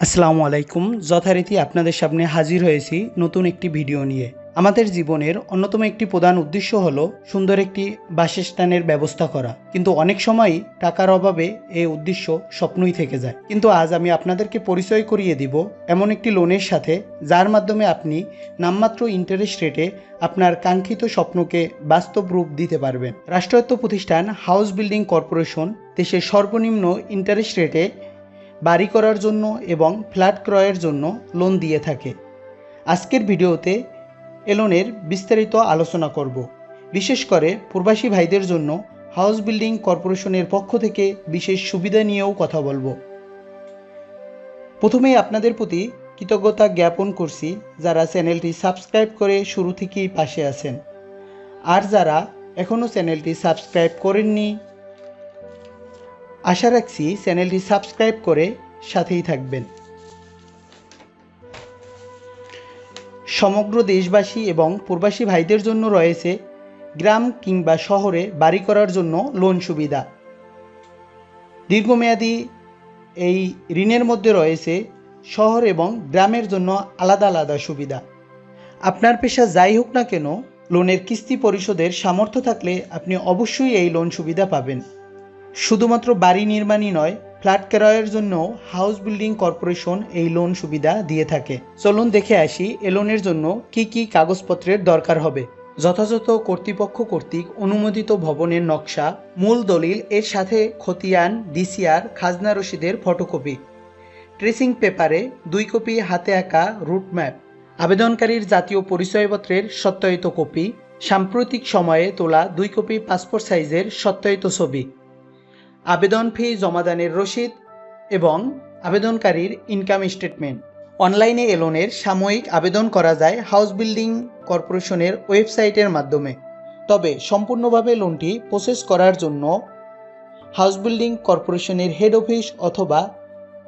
আসসালামু আলাইকুম। যথারীতি আপনাদের সামনে হাজির হয়েছি নতুন একটি ভিডিও নিয়ে। আমাদের জীবনের অন্যতম একটি প্রধান উদ্দেশ্য হলো সুন্দর একটি বাসস্থানের ব্যবস্থা করা। কিন্তু অনেক সময়ই টাকার অভাবে এই উদ্দেশ্য স্বপ্নই থেকে যায়। কিন্তু আজ আমি আপনাদেরকে পরিচয় করিয়ে দিব এমন একটি লোনের সাথে, যার মাধ্যমে আপনি নামমাত্র ইন্টারেস্ট রেটে আপনার কাঙ্ক্ষিত স্বপ্নকে বাস্তব রূপ দিতে পারবেন। রাষ্ট্রায়ত্ত প্রতিষ্ঠান হাউস বিল্ডিং কর্পোরেশন দেশের সর্বনিম্ন ইন্টারেস্ট রেটে বাড়ি করার জন্য এবং ফ্ল্যাট ক্রয়ের জন্য লোন দিয়ে থাকে। আজকের ভিডিওতে এ লোনের বিস্তারিত আলোচনা করব। বিশেষ করে প্রবাসী ভাইদের জন্য হাউস বিল্ডিং কর্পোরেশনের পক্ষ থেকে বিশেষ সুবিধা নিয়েও কথা বলব। প্রথমেই আপনাদের প্রতি কৃতজ্ঞতা জ্ঞাপন করছি যারা চ্যানেলটি সাবস্ক্রাইব করে শুরু থেকেই পাশে আছেন। আর যারা এখনও চ্যানেলটি সাবস্ক্রাইব করেননি আশা রাখছি চ্যানেলটি সাবস্ক্রাইব করে সাথেই থাকবেন। সমগ্র দেশবাসী এবং প্রবাসী ভাইদের জন্য রয়েছে গ্রাম কিংবা শহরে বাড়ি করার জন্য লোন সুবিধা। দীর্ঘমেয়াদী এই ঋণের মধ্যে রয়েছে শহর এবং গ্রামের জন্য আলাদা আলাদা সুবিধা। আপনার পেশা যাই হোক না কেন লোনের কিস্তি পরিশোধের সামর্থ্য থাকলে আপনি অবশ্যই এই লোন সুবিধা পাবেন। শুধুমাত্র বাড়ি নির্মাণই নয়, ফ্ল্যাট ক্রয়ের জন্য হাউস বিল্ডিং কর্পোরেশন এই লোন সুবিধা দিয়ে থাকে। চলুন দেখে আসি এ লোনের জন্য কি কি কাগজপত্রের দরকার হবে। যথাযথ কর্তৃপক্ষ কর্তৃক অনুমোদিত ভবনের নকশা, মূল দলিল, এর সাথে খতিয়ান, ডিসিআর, খাজনা রসিদের ফটোকপি, ট্রেসিং পেপারে দুই কপি হাতে আঁকা রুট ম্যাপ, আবেদনকারীর জাতীয় পরিচয়পত্রের সত্যায়িত কপি, সাম্প্রতিক সময়ে তোলা দুই কপি পাসপোর্ট সাইজের সত্যায়িত ছবি। আবেদন ফি জমাদানের রসিদ এবং আবেদনকারীর ইনকাম স্টেটমেন্ট অনলাইনে এ লোনের সাময়িক আবেদন করা যায় হাউস বিল্ডিং কর্পোরেশনের ওয়েবসাইটের মাধ্যমে। তবে সম্পূর্ণভাবে লোনটি প্রসেস করার জন্য হাউস বিল্ডিং কর্পোরেশনের হেড অফিস অথবা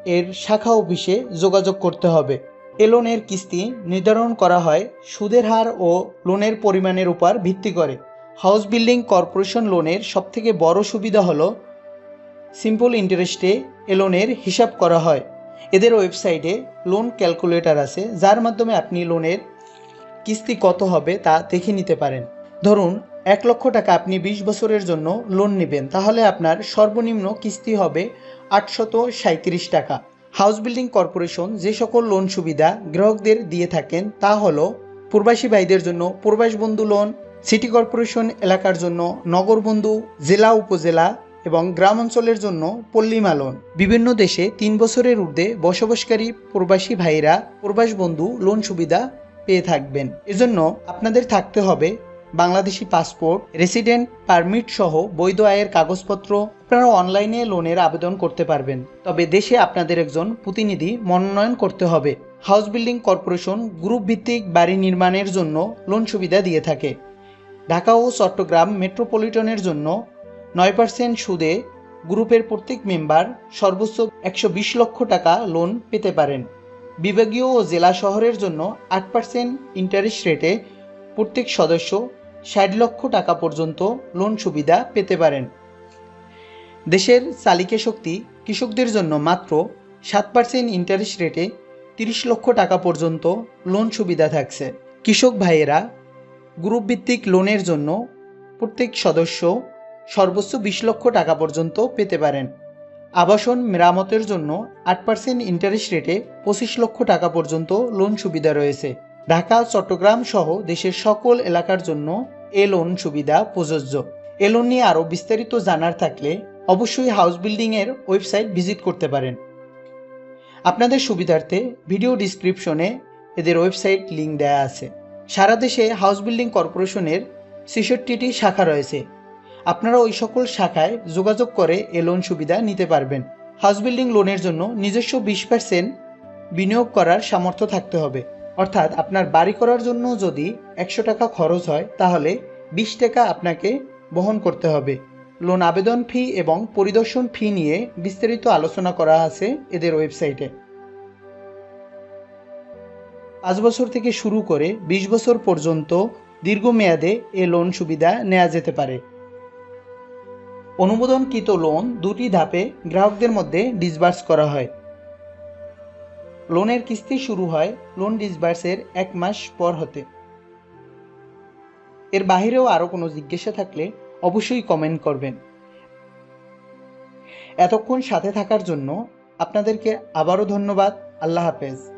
এর শাখা অফিসে যোগাযোগ করতে হবে। এ লোনের কিস্তি নির্ধারণ করা হয় সুদের হার ও লোনের পরিমাণের উপর ভিত্তি করে। হাউস বিল্ডিং কর্পোরেশন লোনের সবথেকে বড় সুবিধা হলো সিম্পল ইন্টারেস্টে এ লোনের হিসাব করা হয়। এদের ওয়েবসাইটে লোন ক্যালকুলেটর আছে, যার মাধ্যমে আপনি লোনের কিস্তি কত হবে তা দেখে নিতে পারেন। ধরুন, এক লক্ষ টাকা আপনি বিশ বছরের জন্য লোন নেবেন, তাহলে আপনার সর্বনিম্ন কিস্তি হবে আটশত সাঁত্রিশ টাকা। হাউস বিল্ডিং কর্পোরেশন যে সকল লোন সুবিধা গ্রাহকদের দিয়ে থাকেন, তা হলো প্রবাসী ভাইদের জন্য প্রবাস বন্ধু লোন সিটি কর্পোরেশন এলাকার জন্য নগরবন্ধু, জেলা, উপজেলা এবং গ্রাম অঞ্চলের জন্য পল্লীমা লোন বিভিন্ন দেশে তিন বছরের ঊর্ধ্বে বসবাসকারী প্রবাসী ভাইরা প্রবাস বন্ধু লোন সুবিধা পেয়ে থাকবেন। এজন্য আপনাদের থাকতে হবে বাংলাদেশি পাসপোর্ট, রেসিডেন্ট পারমিট সহ বৈধ আয়ের কাগজপত্র। আপনারা অনলাইনে লোনের আবেদন করতে পারবেন। তবে দেশে আপনাদের একজন প্রতিনিধি মনোনয়ন করতে হবে। হাউস বিল্ডিং কর্পোরেশন গ্রুপ ভিত্তিক বাড়ি নির্মাণের জন্য লোন সুবিধা দিয়ে থাকে। ঢাকা ও চট্টগ্রাম মেট্রোপলিটনের জন্য নয় পার্সেন্ট সুদে গ্রুপের প্রত্যেক মেম্বার সর্বোচ্চ একশো বিশ লক্ষ টাকা লোন পেতে পারেন। বিভাগীয় ও জেলা শহরের জন্য আট পার্সেন্ট ইন্টারেস্ট রেটে প্রত্যেক সদস্য ষাট লক্ষ টাকা পর্যন্ত লোন সুবিধা পেতে পারেন। দেশের চালিকা শক্তি কৃষকদের জন্য মাত্র সাত পার্সেন্ট ইন্টারেস্ট রেটে তিরিশ লক্ষ টাকা পর্যন্ত লোন সুবিধা থাকছে। কৃষক ভাইয়েরা গ্রুপ ভিত্তিক লোনের জন্য প্রত্যেক সদস্য সর্বোচ্চ বিশ লক্ষ টাকা পর্যন্ত পেতে পারেন। আবাসন মেরামতের জন্য আট পার্সেন্ট ইন্টারেস্ট রেটে পঁচিশ লক্ষ টাকা পর্যন্ত লোন সুবিধা রয়েছে। ঢাকা, চট্টগ্রাম সহ দেশের সকল এলাকার জন্য এ লোন সুবিধা প্রযোজ্য। এ লোন নিয়ে আরও বিস্তারিত জানার থাকলে অবশ্যই হাউস বিল্ডিংয়ের ওয়েবসাইট ভিজিট করতে পারেন। আপনাদের সুবিধার্থে ভিডিও ডিসক্রিপশনে এদের ওয়েবসাইট লিঙ্ক দেওয়া আছে। সারা দেশে হাউস বিল্ডিং কর্পোরেশনের ছেষট্টিটি শাখা রয়েছে। আপনারা ওই সকল শাখায় যোগাযোগ করে এ লোন সুবিধা নিতে পারবেন। হাউস বিল্ডিং লোনের জন্য নিজস্ব বিশ পার্সেন্ট বিনিয়োগ করার সামর্থ্য থাকতে হবে। অর্থাৎ আপনার বাড়ি করার জন্য যদি একশো টাকা খরচ হয়, তাহলে বিশ টাকা আপনাকে বহন করতে হবে। লোন আবেদন ফি এবং পরিদর্শন ফি নিয়ে বিস্তারিত আলোচনা করা আছে এদের ওয়েবসাইটে পাঁচ বছর থেকে শুরু করে বিশ বছর পর্যন্ত দীর্ঘমেয়াদে এ লোন সুবিধা নেওয়া যেতে পারে। অনুমোদনকৃত লোন দুটি ধাপে গ্রাহকদের মধ্যে ডিসবার্স করা হয়। লোনের কিস্তি শুরু হয় লোন ডিসবার্সের এক মাস পর হতে। এর বাহিরেও আরও কোনো জিজ্ঞাসা থাকলে অবশ্যই কমেন্ট করবেন। এতক্ষণ সাথে থাকার জন্য আপনাদেরকে আবারও ধন্যবাদ। আল্লাহ হাফেজ।